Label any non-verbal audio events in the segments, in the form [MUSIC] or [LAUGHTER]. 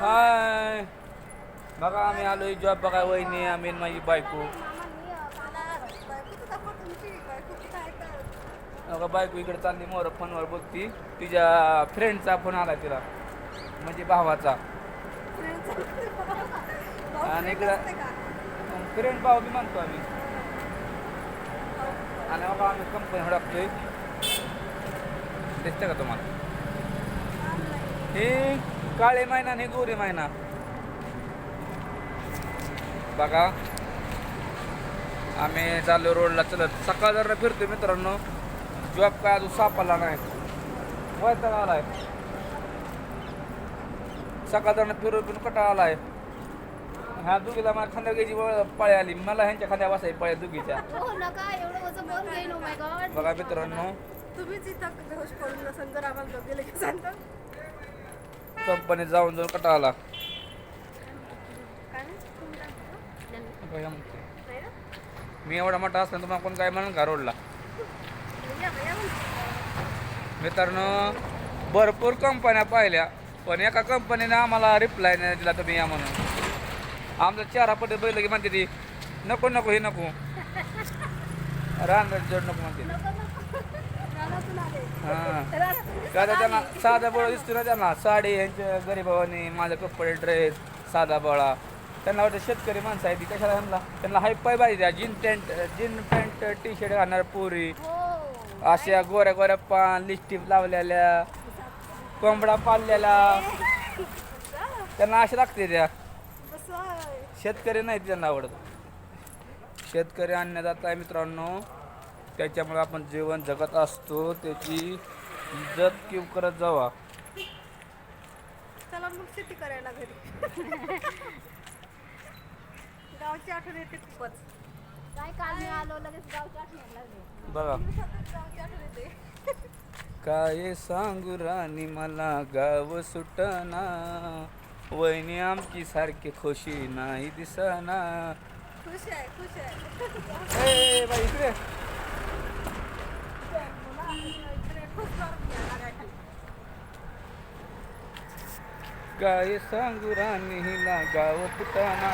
हाय. बघा आम्ही आलोय जॉब बघा वहिनी आम्ही माझी बायको. बघा बायको इकडे चालली मोर फोनवर बोलती. तिच्या फ्रेंडचा फोन आला तिला. म्हणजे भावाचा. आणि इकडं फ्रेंड भाव बी म्हणतो आम्ही. आणि बघा आम्ही कंपनी हडपतोय. दिसतं का तुम्हाला? ठीक काळे महिना आणि गोरे महिना बघा. आम्ही चाललो रोडला चलत. सकाळ जर फिरतोय मित्रांनो. जॉब काय अजून सापडला नाही. वैताग आलाय. सकाळ जर फिरून फिरून कटाळा आलाय. ह्या दुगीला मला खांद्या घ्यायची वळ- पाळी आली. मला ह्यांच्या खांद्या बसायची पाळ्या दुगीच्या. हो गॉड बघा मित्रांनो. तुम्हीच इथं नसेल तर आम्हाला सांगता कंपनीत जाऊन जाऊन कटाळा आला? मी एवढा मोठा असताना तुम्हाला कोण काय म्हणून का रोडला. मित्रांनो भरपूर कंपन्या पाहिल्या पण एका कंपनीने आम्हाला रिप्लाय नाही दिला तुम्ही या म्हणून. आमचा चार पटे बैल की म्हणते ती नको नको हे नको. [LAUGHS] रानवेट जोड नको म्हणते [LAUGHS] रानातून आले. का तर त्यांना साधा बोळा दिसतो ना त्यांना. साडी यांच्या गरीबावानी माझे कपडे ड्रेस साधा बोळा. त्यांना वाटतं शेतकरी माणसं आहे ती कशाला त्यांना त्यांना हाय पाय पाहिजे द्या. Jean pant jean pant T shirt घालणार पोरी. हो अशा गोऱ्या गोऱ्या पान लिस्टिप लावलेल्या कोंबडा पाळलेला त्यांना अशा लागते त्या. शेतकरी नाही त्यांना आवडत. शेतकरी अन्नदाता आहे मित्रांनो. त्याच्यामुळे आपण जीवन जगत असतो. त्याची इज्जत किव करत जावा. चला मग शेती करायला घरी. [LAUGHS] गावची आठवण येते खूपच. काय काल मी आलो लगेच गावच्या आठवण लागले. बघा. गावची आठवण येते. काय सांगू राणी मला गाव सुटना. वहिनी आमची सारखी खुशी नाही दिसना. खुश आहे खुश आहे. ए बाई इकडे. काय सांगू राणी हिला गाव फुटाना?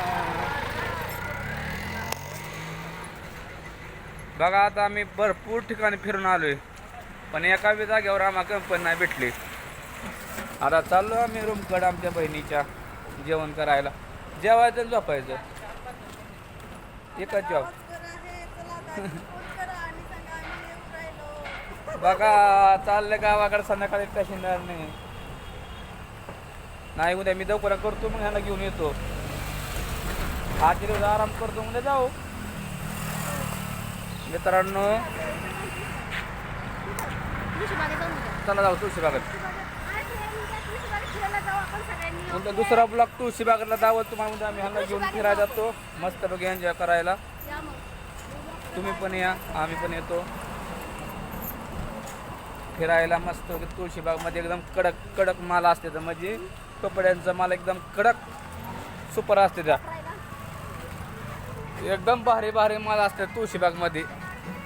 बघा आता आम्ही भरपूर ठिकाणी फिरून आलोय पण एका बी जागेवर आम्हाला कंपनी नाही भेटली. आता चाललो आम्ही रूमकडे आमच्या बहिणीच्या जेवण करायला. जेवायचं झोपायचं. एकच जॉब [LAUGHS] [LAUGHS] बघा चाललं गावाकडे संध्याकाळी पॅसेंजर नाही नाही उद्या मी दौकरा करतो मग ह्याला घेऊन येतो. आठ दिवस आराम करतो उद्या जाऊ. मित्रांनो. चला जाऊ तुळशी बागेत उद्या दुसरा ब्लॉक तुळशीबागला दावत तुम्हाला उद्या आम्ही ह्याला घेऊन फिरायला जातो. मस्त बघ एन्जॉय करायला. तुम्ही पण या आम्ही पण येतो. फिरायला मस्त तुळशीबागमध्ये एकदम कडक कडक माल असते तर म्हणजे कपड्यांचा माल एकदम कडक सुपर असते त्या. एकदम भारी भारी माल असते तुळशीबागमध्ये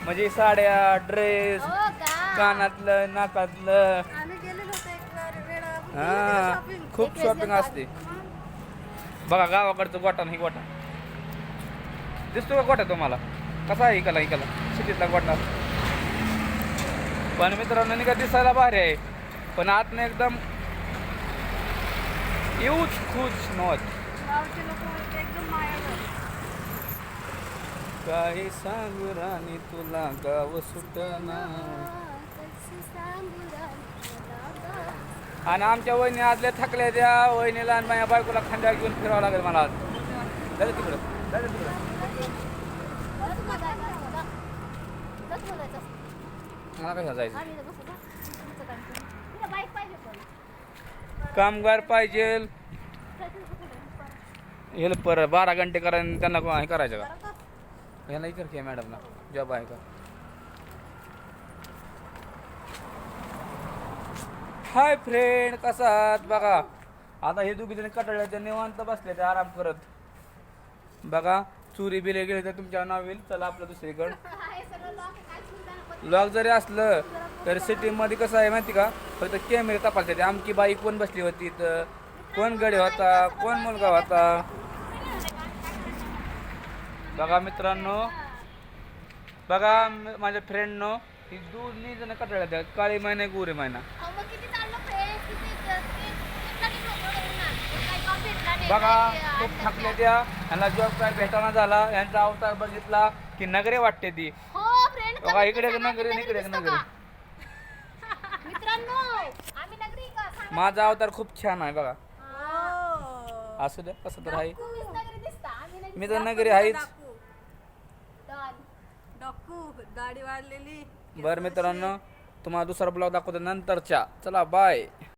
म्हणजे साड्या ड्रेस हो कानातलं नाकातलं. हा खूप शॉपिंग असते. बघा गावाकडचं गोटा नाही गोटा दिसतो का गोटा तुम्हाला? कसा आहे इकाला इकाला सिटीतला गोटा पण मित्रांनो नाही का दिसायला भारी आहे. पण आतनं एकदम येऊच गावचे लोक एकदम मायाळू काही सांगू राणी तुला गाव सुटना. आणि आमच्या वहिनी आदल्या थकल्या त्या वहिनीला आणि माझ्या बायकोला खांद्यावर घेऊन फिरावं लागेल मला आज. जाऊ तिकडं. जाऊ तिकडं. मग जायचं करू. कामगार पाहिजे? हेल्पर बारा घंटे करा आणि त्यांना हे करायचं का? ह्याला इतर की मॅडमला. जॉब आहे का? हाय फ्रेंड कसा आहात? बघा. आता हे दोघी जणी कटाळले ते निवांत बसले ते आराम करत. बघा चोरी बिले गेले तर तुमच्या नाव येईल. चला आपलं दुसरीकडं. [LAUGHS] लॉक जरी असलं तर सिटीमध्ये कसं आहे माहिती का? फक्त कॅमेरे तपासते आमची बाईक कोण बसली होती तर कोण गडी होता? कोण मुलगा होता? बघा मित्रांनो. बघा माझ्या फ्रेंडनो ही दोन्ही जण कटाळ्या द्या काळी महिना गोरे महिना बघा खूप थकले त्या. यांना जॉब काय भेटाना झाला. यांचा अवतार बघितला की नगरे वाटते ती. बघा, इकडे नगरी इकडे नगरी. मित्रांनो आम्ही नगरी का सांगा. माझा अवतार खूप छान आहे बघा. हो. असू द्या कसं तर आहे. तुम्हीच नगरी दिसता. आम्ही नाही मी तर नगरी आहेच. डाकू. दिसत. डाकू दाढी वाढलेली. बरं मित्रांनो तुम्हाला दुसरा ब्लॉग दाखवतो नंतरच्या. चला बाय